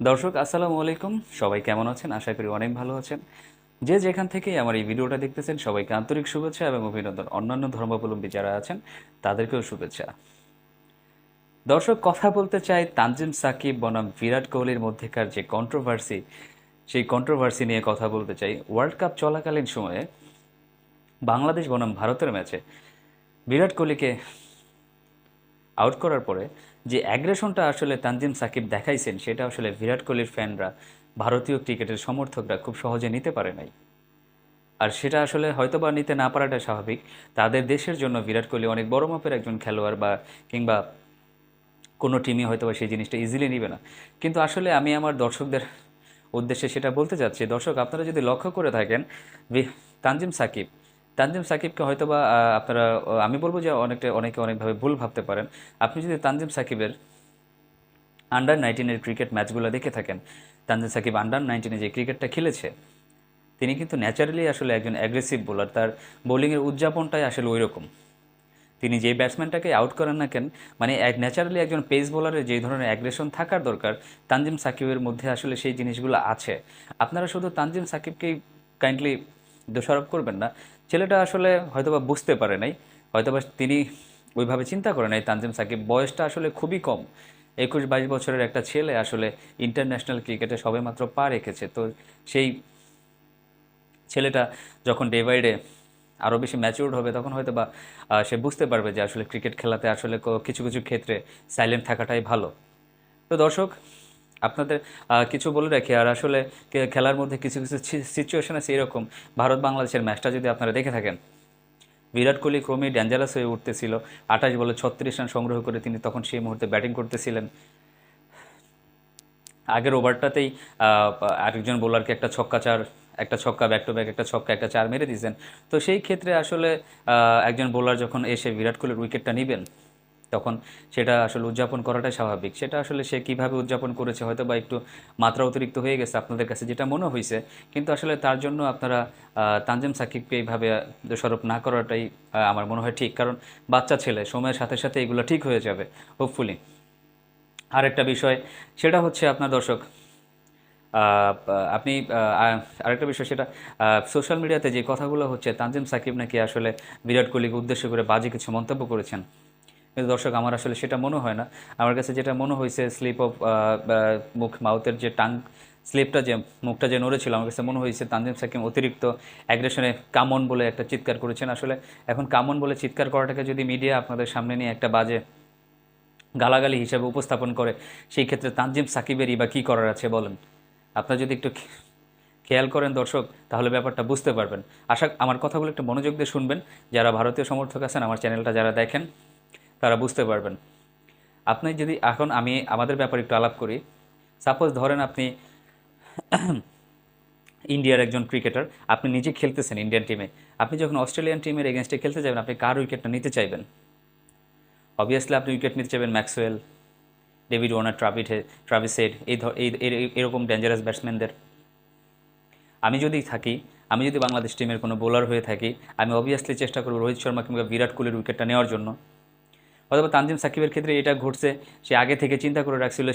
দর্শক, আসসালামু আলাইকুম। সবাই কেমন আছেন? আশা করি অনেক ভালো আছেন। যে যেখান থেকেই আমার এই ভিডিওটা দেখতেছেন, সবাইকে আন্তরিক শুভেচ্ছা এবং অভিনন্দন। অন্যান্য ধর্মাবলম্বী যারা আছেন, তাদেরকেও শুভেচ্ছা। দর্শক, কথা বলতে চাই তানজিম সাকিব বনাম বিরাট কোহলির মধ্যেকার যে কন্ট্রোভার্সি সেই কন্ট্রোভার্সি নিয়ে কথা বলতে চাই। ওয়ার্ল্ড কাপ চলাকালীন সময়ে বাংলাদেশ বনাম ভারতের ম্যাচে বিরাট কোহলিকে আউট করার পরে যে অ্যাগ্রেশনটা আসলে তানজিম সাকিব দেখাইছেন, সেটা আসলে বিরাট কোহলির ফ্যানরা ভারতীয় ক্রিকেটের সমর্থকরা খুব সহজে নিতে পারে নাই। আর সেটা আসলে হয়তো বা নিতে না পারাটা স্বাভাবিক। তাদের দেশের জন্য বিরাট কোহলি অনেক বড় মাপের একজন খেলোয়াড় বা কিংবা কোনো টিমই হয়তো বা সেই জিনিসটা ইজিলি নিবে না। কিন্তু আসলে আমি আমার দর্শকদের উদ্দেশ্যে সেটা বলতে চাচ্ছি। দর্শক, আপনারা যদি লক্ষ্য করে থাকেন তানজিম সাকিব তানজিম সাকিবকে হয়তো বা আপনারা আমি বলব যে অনেকটা, অনেকে অনেকভাবে ভুল ভাবতে পারেন। আপনি যদি তানজিম সাকিবের আন্ডার নাইনটিনের ক্রিকেট ম্যাচগুলো দেখে থাকেন, তানজিম সাকিব আন্ডার নাইনটিনে যে ক্রিকেটটা খেলেছে, তিনি কিন্তু ন্যাচারালি আসলে একজন অ্যাগ্রেসিভ বোলার তার বোলিংয়ের উদযাপনটাই আসলে ওই রকম তিনি যে ব্যাটসম্যানটাকে আউট করেন না কেন মানে এক ন্যাচারালি একজন পেস বোলারের যে ধরনের অ্যাগ্রেশন থাকার দরকার, তানজিম সাকিবের মধ্যে আসলে সেই জিনিসগুলো আছে। আপনারা শুধু তানজিম সাকিবকেই কাইন্ডলি দোষারোপ করবেন না ছেলেটা আসলে হয়তোবা বুঝতে পারে নাই, হয়তোবা তিনি ওইভাবে চিন্তা করে নাই। তানজিম সাকিব বয়সটা আসলে খুবই কম। একুশ বাইশ বছরের একটা ছেলে আসলে ইন্টারন্যাশনাল ক্রিকেটে সবেমাত্র পা রেখেছে। তো সেই ছেলেটা যখন ডে বাই ডে আরও বেশি ম্যাচিউরড হবে, তখন হয়তো বা সে বুঝতে পারবে যে আসলে ক্রিকেট খেলাতে আসলে কিছু কিছু ক্ষেত্রে সাইলেন্ট থাকাটাই ভালো। তো দর্শক আপনাদের কিছু বলে রাখি, আর আসলে খেলার মধ্যে কিছু কিছু সিচুয়েশন আছে এরকম। ভারত বাংলাদেশের ম্যাচটা যদি আপনারা দেখে থাকেন, বিরাট কোহলি ক্রমেই ডেঞ্জারাস হয়ে উঠতেছিল। আঠাশ বলে ছত্রিশ রান সংগ্রহ করে তিনি তখন সেই মুহূর্তে ব্যাটিং করতেছিলেন। আগের ওভারটাতেই আরেকজন বোলারকে একটা ছক্কা চার, একটা ছক্কা ব্যাক টু ব্যাক একটা ছক্কা, একটা চার মেরে দিয়েছেন। তো সেই ক্ষেত্রে আসলে একজন বোলার যখন এসে বিরাট কোহলির উইকেটটা নেবেন তখন সেটা আসলে উদযাপন করাটাই স্বাভাবিক। সেটা আসলে সে কীভাবে উদযাপন করেছে হয়তো বা একটু মাত্রা অতিরিক্ত হয়ে গেছে আপনাদের কাছে যেটা মনে হয়েছে, কিন্তু আসলে তার জন্য আপনারা তানজিম সাকিবকে এইভাবে দোষারোপ না করাটাই আমার মনে হয় ঠিক। কারণ বাচ্চা ছেলে, সময়ের সাথে সাথে এগুলো ঠিক হয়ে যাবে হোপফুলি আরেকটা বিষয়, সেটা হচ্ছে আপনার দর্শক আপনি আরেকটা বিষয় সেটা সোশ্যাল মিডিয়াতে যে কথাগুলো হচ্ছে, তানজিম সাকিব নাকি আসলে বিরাট কোহলিকে উদ্দেশ্য করে বাজে কিছু মন্তব্য করেছেন। কিন্তু দর্শক, আমার আসলে সেটা মনে হয় না। আমার কাছে যেটা মনে হয়েছে স্লিপ অফ মুখ মাউথের যে টাং স্লিপটা যে, মুখটা যে নড়েছিল, আমার কাছে মনে হয়েছে তানজিম সাকিম অতিরিক্ত অ্যাগ্রেশনে কামন বলে একটা চিৎকার করেছেন। আসলে এখন কামন বলে চিৎকার করাটাকে যদি মিডিয়া আপনাদের সামনে নিয়ে একটা বাজে গালাগালি হিসাবে উপস্থাপন করে, সেই ক্ষেত্রে তানজিম সাকিবেরই বা কী করার আছে বলেন? আপনারা যদি একটু খেয়াল করেন দর্শক, তাহলে ব্যাপারটা বুঝতে পারবেন। আশা, আমার কথাগুলো একটু মনোযোগ দিয়ে শুনবেন। যারা ভারতীয় সমর্থক আছেন, আমার চ্যানেলটা যারা দেখেন তারা বুঝতে পারবেন। আপনি যদি এখন আমি আমাদের ব্যাপারে একটু আলাপ করি সাপোজ ধরেন আপনি ইন্ডিয়ার একজন ক্রিকেটার আপনি নিজে খেলতেছেন ইন্ডিয়ান টিমে আপনি যখন অস্ট্রেলিয়ান টিমের এগেনস্টে খেলতে যাবেন, আপনি কার উইকেটটা নিতে চাইবেন? অবভিয়াসলি আপনি উইকেট নিতে চাইবেন ম্যাক্সওয়েল, ডেভিড ওয়ার্নার ট্রাভিট ট্রাভিস হেড, এই এরকম ডেঞ্জারাস ব্যাটসম্যানদের আমি যদি থাকি, আমি যদি বাংলাদেশ টিমের কোনো বোলার হয়ে থাকি, আমি অবভিয়াসলি চেষ্টা করব রোহিত শর্মা কিংবা বিরাট কোহলির উইকেটটা নেওয়ার জন্য। অথবা তানজিম সাকিবের ক্ষেত্রে এটা ঘটছে, সে আগে থেকে চিন্তা করে রাখছিল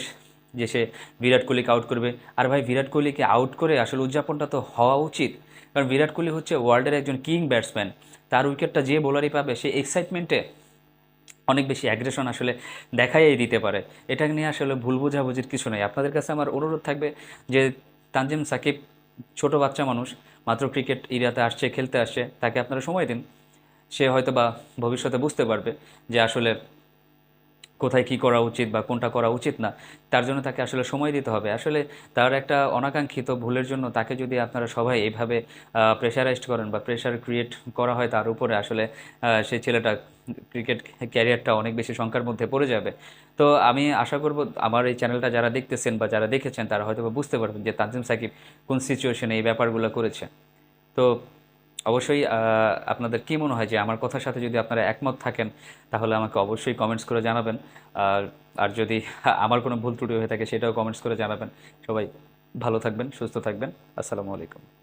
যে সে বিরাট কোহলিকে আউট করবে। আর ভাই, বিরাট কোহলিকে আউট করে আসলে উদযাপনটা তো হওয়া উচিত। কারণ বিরাট কোহলি হচ্ছে ওয়ার্ল্ডের একজন কিং ব্যাটসম্যান তার উইকেটটা যে বোলারই পাবে, সে এক্সাইটমেন্টে অনেক বেশি অ্যাগ্রেশন আসলে দেখাই দিতে পারে। এটা নিয়ে আসলে ভুল বোঝাবুঝির কিছু নেই। আপনাদের কাছে আমার অনুরোধ থাকবে যে তানজিম সাকিব ছোট বাচ্চা মানুষ, মাত্র ক্রিকেট এরিয়াতে আসছে, খেলতে আসছে, তাকে আপনারা সময় দিন। সে হয়তো বা ভবিষ্যতে বুঝতে পারবে যে আসলে কোথায় কি করা উচিত বা কোনটা করা উচিত না। তার জন্য তাকে আসলে সময় দিতে হবে। আসলে তার একটা অনাকাঙ্ক্ষিত ভুলের জন্য তাকে যদি আপনারা সবাই এইভাবে প্রেশারাইজড করেন বা প্রেশার ক্রিয়েট করা হয় তার উপরে আসলে সেই ছেলেটা ক্রিকেট ক্যারিয়ারটা অনেক বেশি সংখ্যার মধ্যে পড়ে যাবে। তো আমি আশা করব আমার এই চ্যানেলটা যারা দেখতেছেন বা যারা দেখেছেন তারা হয়তো বুঝতে পারবেন যে তানজিম সাকিব কোন সিচুয়েশনে এই ব্যাপারগুলো করেছে। তো অবশ্যই আপনাদের কি মনে হয় যে আমার কথার সাথে যদি আপনারা একমত থাকেন, তাহলে আমাকে অবশ্যই কমেন্টস করে জানাবেন। আর যদি আমার কোনো ভুল ত্রুটি হয়ে থাকে, সেটাও কমেন্টস করে জানাবেন। সবাই ভালো থাকবেন, সুস্থ থাকবেন। আসসালামু আলাইকুম।